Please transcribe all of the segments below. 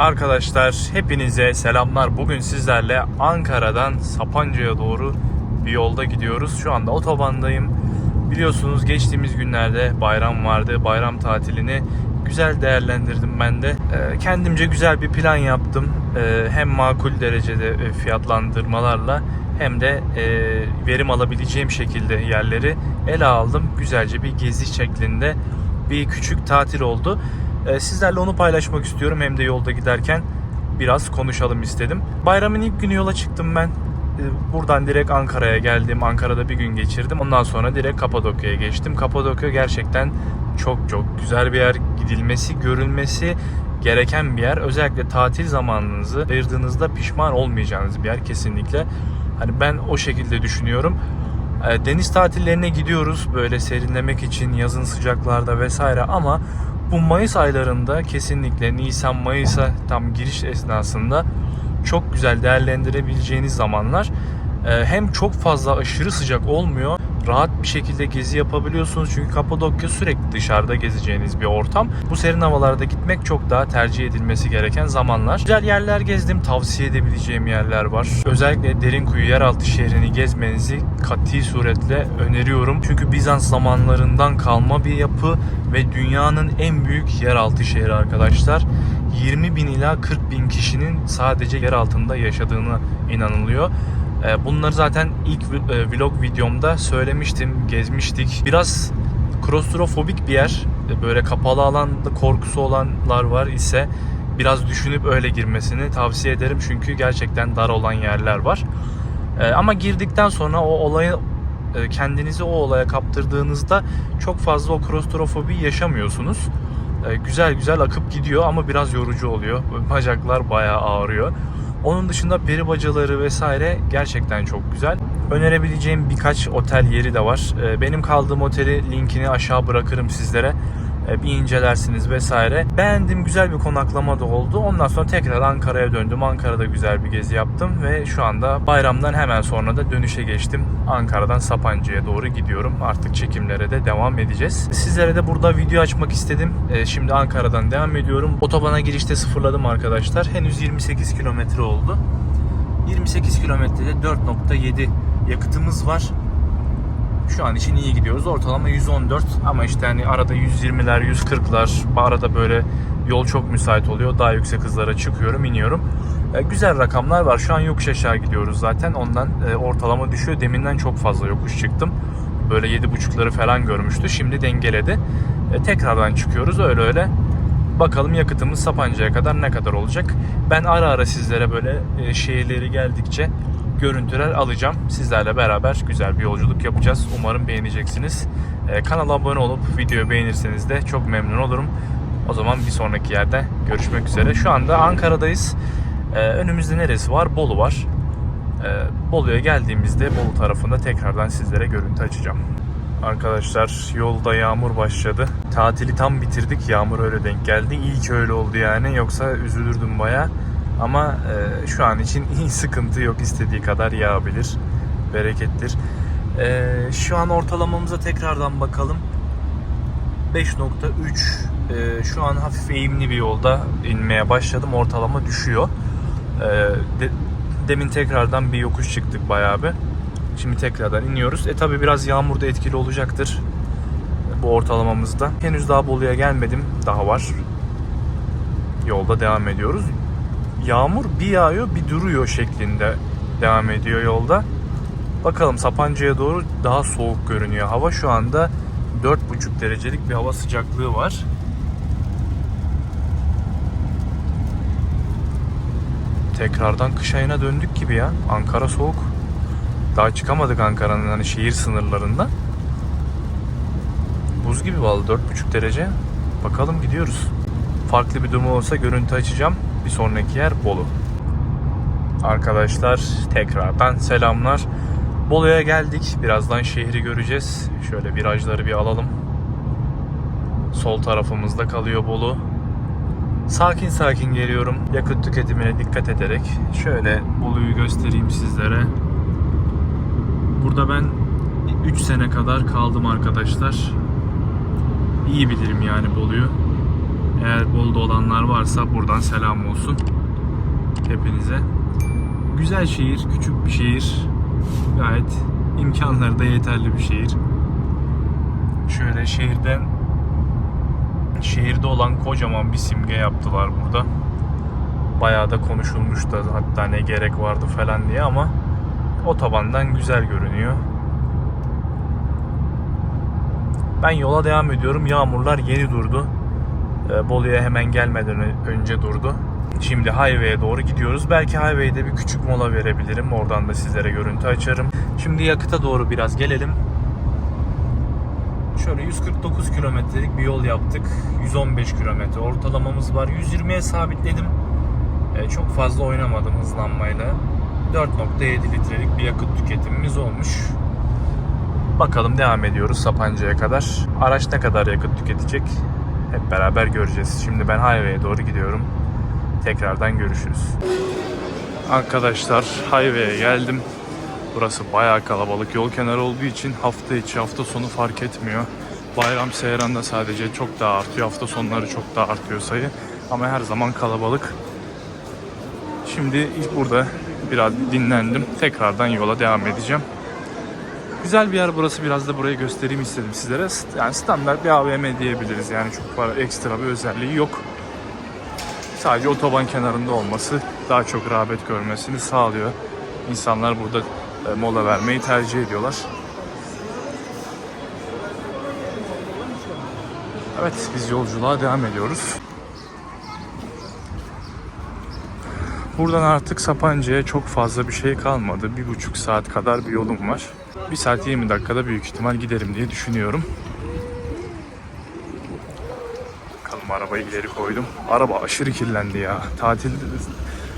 Arkadaşlar hepinize selamlar. Bugün sizlerle Ankara'dan Sapanca'ya doğru bir yolda gidiyoruz. Şu anda otobandayım. Biliyorsunuz geçtiğimiz günlerde bayram vardı. Bayram tatilini güzel değerlendirdim ben de. Ee, Kendimce güzel bir plan yaptım. Ee, Hem makul derecede e, fiyatlandırmalarla hem de e, verim alabileceğim şekilde yerleri ele aldım. Güzelce bir gezi şeklinde bir küçük tatil oldu. Ee, Sizlerle onu paylaşmak istiyorum hem de yolda giderken biraz konuşalım istedim. Bayramın ilk günü yola çıktım ben. Ee, Buradan direkt Ankara'ya geldim. Ankara'da bir gün geçirdim. Ondan sonra direkt Kapadokya'ya geçtim. Kapadokya gerçekten çok çok güzel bir yer. Gidilmesi, görülmesi gereken bir yer. Özellikle tatil zamanınızı ayırdığınızda pişman olmayacağınız bir yer kesinlikle. Hani ben o şekilde düşünüyorum. E, Deniz tatillerine gidiyoruz böyle serinlemek için yazın sıcaklarda vesaire ama bu Mayıs aylarında kesinlikle Nisan Mayıs'a tam giriş esnasında çok güzel değerlendirebileceğiniz zamanlar. Hem çok fazla aşırı sıcak olmuyor. Rahat bir şekilde gezi yapabiliyorsunuz. Çünkü Kapadokya sürekli dışarıda gezeceğiniz bir ortam. Bu serin havalarda gitmek çok daha tercih edilmesi gereken zamanlar. Güzel yerler gezdim. Tavsiye edebileceğim yerler var. Özellikle Derinkuyu yeraltı şehrini gezmenizi kati suretle öneriyorum. Çünkü Bizans zamanlarından kalma bir yapı ve dünyanın en büyük yeraltı şehri arkadaşlar. 20 bin ila 40 bin kişinin sadece yer altında yaşadığını inanılıyor. Ee, Bunları zaten ilk e, vlog videomda söylemiştim, gezmiştik. Biraz klostrofobik bir yer. E, Böyle kapalı alanda korkusu olanlar var ise biraz düşünüp öyle girmesini tavsiye ederim. Çünkü gerçekten dar olan yerler var. E, Ama girdikten sonra o olayı kendinizi o olaya kaptırdığınızda çok fazla o klostrofobi yaşamıyorsunuz. Güzel güzel akıp gidiyor ama biraz yorucu oluyor. Bacaklar bayağı ağrıyor. Onun dışında peri bacaları vesaire gerçekten çok güzel. Önerebileceğim birkaç otel yeri de var. Ee, Benim kaldığım oteli linkini aşağı bırakırım sizlere. Ee, Bir incelersiniz vesaire. Beğendiğim güzel bir konaklama da oldu. Ondan sonra tekrar Ankara'ya döndüm. Ankara'da güzel bir gezi yaptım ve şu anda bayramdan hemen sonra da dönüşe geçtim. Ankara'dan Sapanca'ya doğru gidiyorum. Artık çekimlere de devam edeceğiz. Sizlere de burada video açmak istedim. Ee, Şimdi Ankara'dan devam ediyorum. Otobana girişte sıfırladım arkadaşlar. Henüz 28 kilometre oldu. 28 kilometrede 4.7 yakıtımız var. Şu an için iyi gidiyoruz. Ortalama 114 ama işte hani arada 120'ler, 140'lar, arada böyle yol çok müsait oluyor. Daha yüksek hızlara çıkıyorum, iniyorum. E, güzel rakamlar var. Şu an yokuş aşağı gidiyoruz zaten. Ondan e, ortalama düşüyor. Deminden çok fazla yokuş çıktım. Böyle 7.5'ları falan görmüştü. Şimdi dengeledi. E, tekrardan çıkıyoruz öyle öyle. Bakalım yakıtımız Sapanca'ya kadar ne kadar olacak. Ben ara ara sizlere böyle e, şehirleri geldikçe görüntüler alacağım. Sizlerle beraber güzel bir yolculuk yapacağız. Umarım beğeneceksiniz. E, kanala abone olup videoyu beğenirseniz de çok memnun olurum. O zaman bir sonraki yerde görüşmek üzere. Şu anda Ankara'dayız. E, önümüzde neresi var? Bolu var. E, Bolu'ya geldiğimizde Bolu tarafında tekrardan sizlere görüntü açacağım. Arkadaşlar yolda yağmur başladı. Tatili tam bitirdik. Yağmur öyle denk geldi. İyi ki öyle oldu yani. Yoksa üzülürdüm baya. Ama e, şu an için iyi sıkıntı yok. İstediği kadar yağabilir. Berekettir. E, şu an ortalamamıza tekrardan bakalım. 5.3 e, şu an hafif eğimli bir yolda inmeye başladım. Ortalama düşüyor. E, de- demin tekrardan bir yokuş çıktık bayağı bir. Şimdi tekrardan iniyoruz. E tabi biraz yağmur da etkili olacaktır bu ortalamamızda. Henüz daha Bolu'ya gelmedim. Daha var. Yolda devam ediyoruz. Yağmur bir yağıyor bir duruyor şeklinde devam ediyor yolda. Bakalım Sapanca'ya doğru daha soğuk görünüyor. Hava şu anda 4,5 derecelik bir hava sıcaklığı var. Tekrardan kış ayına döndük gibi ya. Ankara soğuk. Daha çıkamadık Ankara'nın hani şehir sınırlarında. Buz gibi vallahi 4,5 derece. Bakalım gidiyoruz. Farklı bir durum olsa görüntü açacağım. Bir sonraki yer Bolu. Arkadaşlar tekrardan selamlar. Bolu'ya geldik. Birazdan şehri göreceğiz. Şöyle virajları bir alalım. Sol tarafımızda kalıyor Bolu. Sakin sakin geliyorum. Yakıt tüketimine dikkat ederek. Şöyle Bolu'yu göstereyim sizlere. Burada ben 3 sene kadar kaldım arkadaşlar. İyi bilirim yani Bolu'yu. Eğer Bolu'da olanlar varsa buradan selam olsun hepinize. Güzel şehir, küçük bir şehir. Gayet imkanları da yeterli bir şehir. Şöyle şehirden şehirde olan kocaman bir simge yaptılar burada. Bayağı da konuşulmuştu hatta ne gerek vardı falan diye ama otobandan güzel görünüyor. Ben yola devam ediyorum. Yağmurlar yeni durdu. Ee, Bolu'ya hemen gelmeden önce durdu. Şimdi highway'e doğru gidiyoruz. Belki highway'de bir küçük mola verebilirim. Oradan da sizlere görüntü açarım. Şimdi yakıta doğru biraz gelelim. Şöyle 149 kilometrelik bir yol yaptık. 115 kilometre ortalamamız var. 120'ye sabitledim. Ee, çok fazla oynamadım hızlanmayla. 4.7 litrelik bir yakıt tüketimimiz olmuş. Bakalım devam ediyoruz Sapanca'ya kadar. Araç ne kadar yakıt tüketecek hep beraber göreceğiz. Şimdi ben highway'e doğru gidiyorum. Tekrardan görüşürüz. Arkadaşlar highway'e geldim. Burası bayağı kalabalık. Yol kenarı olduğu için hafta içi hafta sonu fark etmiyor. Bayram Seyran'da sadece çok daha artıyor. Hafta sonları çok daha artıyor sayı. Ama her zaman kalabalık. Şimdi ilk burada biraz dinlendim. Tekrardan yola devam edeceğim. Güzel bir yer burası. Biraz da burayı göstereyim istedim sizlere. Yani standart bir AVM diyebiliriz. Yani çok para, ekstra bir özelliği yok. Sadece otoban kenarında olması daha çok rağbet görmesini sağlıyor. İnsanlar burada e, mola vermeyi tercih ediyorlar. Evet biz yolculuğa devam ediyoruz. Buradan artık Sapanca'ya çok fazla bir şey kalmadı. Bir buçuk saat kadar bir yolum var. Bir saat 20 dakikada büyük ihtimal giderim diye düşünüyorum. Bakalım arabayı ileri koydum. Araba aşırı kirlendi ya. Tatil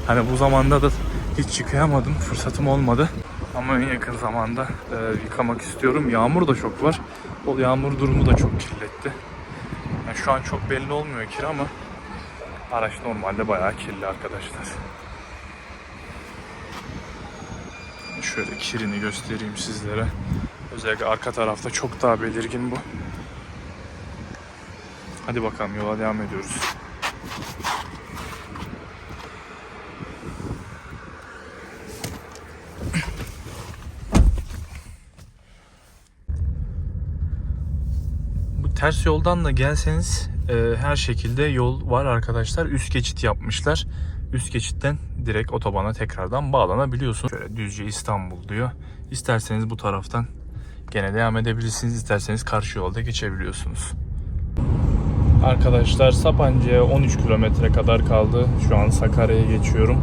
hani bu zamanda da hiç çıkayamadım. Fırsatım olmadı. Ama en yakın zamanda e, yıkamak istiyorum. Yağmur da çok var. O yağmur durumu da çok kirletti. Yani şu an çok belli olmuyor kir ama araç normalde bayağı kirli arkadaşlar. Şöyle kirini göstereyim sizlere. Özellikle arka tarafta çok daha belirgin bu. Hadi bakalım yola devam ediyoruz. Bu ters yoldan da gelseniz e, her şekilde yol var arkadaşlar. Üst geçit yapmışlar. Üst geçitten direkt otobana tekrardan bağlanabiliyorsun. Şöyle düzce İstanbul diyor. İsterseniz bu taraftan gene devam edebilirsiniz. İsterseniz karşı yolda geçebiliyorsunuz. Arkadaşlar Sapanca'ya 13 kilometre kadar kaldı. Şu an Sakarya'ya geçiyorum.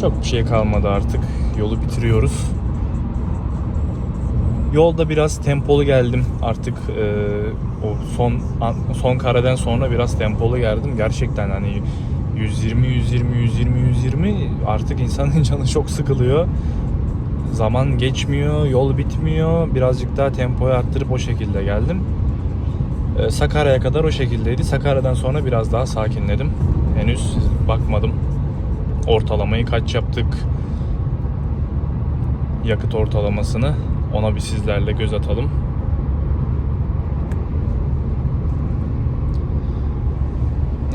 Çok bir şey kalmadı artık. Yolu bitiriyoruz. Yolda biraz tempolu geldim. Artık e, o son son kareden sonra biraz tempolu geldim. Gerçekten hani 120 120 120 120 artık insanın canı çok sıkılıyor. Zaman geçmiyor, yol bitmiyor. Birazcık daha tempoyu arttırıp o şekilde geldim. Ee, Sakarya'ya kadar o şekildeydi. Sakarya'dan sonra biraz daha sakinledim. Henüz bakmadım. Ortalamayı kaç yaptık? Yakıt ortalamasını ona bir sizlerle göz atalım.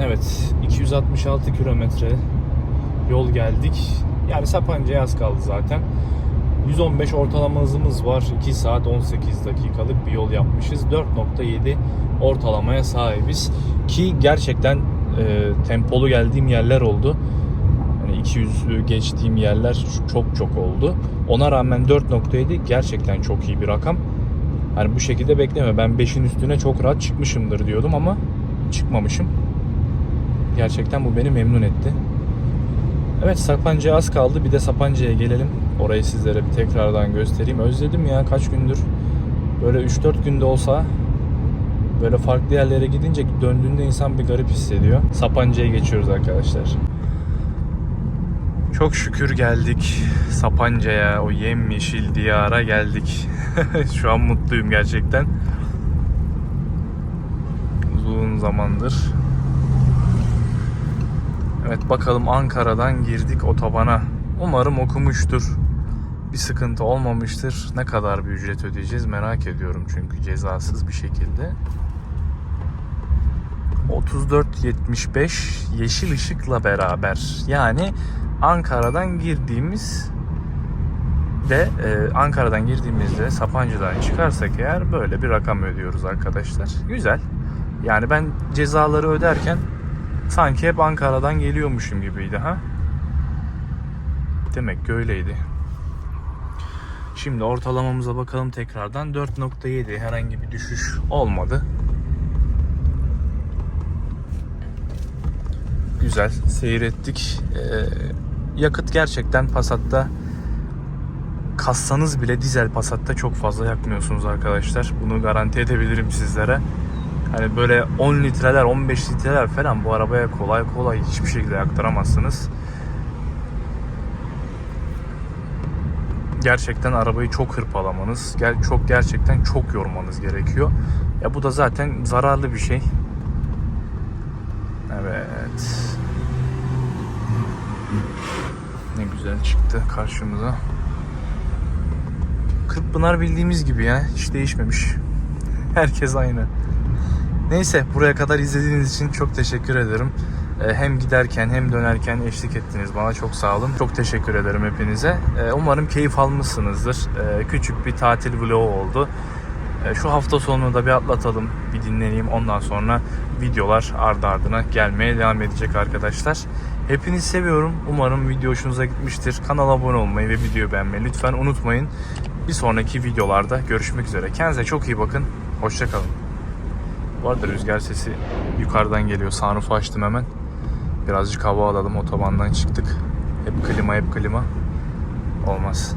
Evet, 266 kilometre yol geldik. Yani Sapanca'ya az kaldı zaten. 115 ortalama hızımız var. 2 saat 18 dakikalık bir yol yapmışız. 4.7 ortalamaya sahibiz. Ki gerçekten e, tempolu geldiğim yerler oldu. Hani 200 geçtiğim yerler çok çok oldu. Ona rağmen 4.7 gerçekten çok iyi bir rakam. Hani bu şekilde bekleme. Ben 5'in üstüne çok rahat çıkmışımdır diyordum ama çıkmamışım. Gerçekten bu beni memnun etti. Evet Sapanca'ya az kaldı. Bir de Sapanca'ya gelelim. Orayı sizlere bir tekrardan göstereyim. Özledim ya kaç gündür. Böyle 3-4 günde olsa böyle farklı yerlere gidince döndüğünde insan bir garip hissediyor. Sapanca'ya geçiyoruz arkadaşlar. Çok şükür geldik Sapanca'ya, o yemyeşil diyara geldik. Şu an mutluyum gerçekten. Uzun zamandır Evet bakalım Ankara'dan girdik otobana. Umarım okumuştur. Bir sıkıntı olmamıştır. Ne kadar bir ücret ödeyeceğiz merak ediyorum çünkü cezasız bir şekilde. 34.75 yeşil ışıkla beraber. Yani Ankara'dan girdiğimiz de e, Ankara'dan girdiğimizde Sapancı'dan çıkarsak eğer böyle bir rakam ödüyoruz arkadaşlar. Güzel. Yani ben cezaları öderken sanki hep Ankara'dan geliyormuşum gibiydi ha. Demek ki öyleydi. Şimdi ortalamamıza bakalım tekrardan. 4.7 herhangi bir düşüş olmadı. Güzel seyrettik. Ee, yakıt gerçekten Passat'ta kassanız bile dizel Passat'ta çok fazla yakmıyorsunuz arkadaşlar. Bunu garanti edebilirim sizlere. Hani böyle 10 litreler 15 litreler falan bu arabaya kolay kolay hiçbir şekilde yaktıramazsınız. Gerçekten arabayı çok hırpalamanız, çok gerçekten çok yormanız gerekiyor. Ya bu da zaten zararlı bir şey. Evet. Ne güzel çıktı karşımıza. Kırkpınar bildiğimiz gibi ya. Hiç değişmemiş. Herkes aynı. Neyse buraya kadar izlediğiniz için çok teşekkür ederim. Ee, Hem giderken hem dönerken eşlik ettiniz bana çok sağ olun. Çok teşekkür ederim hepinize. Ee, Umarım keyif almışsınızdır. Ee, Küçük bir tatil vlogu oldu. Şu hafta sonunu da bir atlatalım, bir dinleneyim. Ondan sonra videolar ardı ardına gelmeye devam edecek arkadaşlar. Hepinizi seviyorum. Umarım video hoşunuza gitmiştir. Kanala abone olmayı ve videoyu beğenmeyi lütfen unutmayın. Bir sonraki videolarda görüşmek üzere. Kendinize çok iyi bakın. Hoşçakalın. Bu rüzgar sesi yukarıdan geliyor. Sunroof'u açtım hemen. Birazcık hava alalım. Otobandan çıktık. Hep klima hep klima. Olmaz.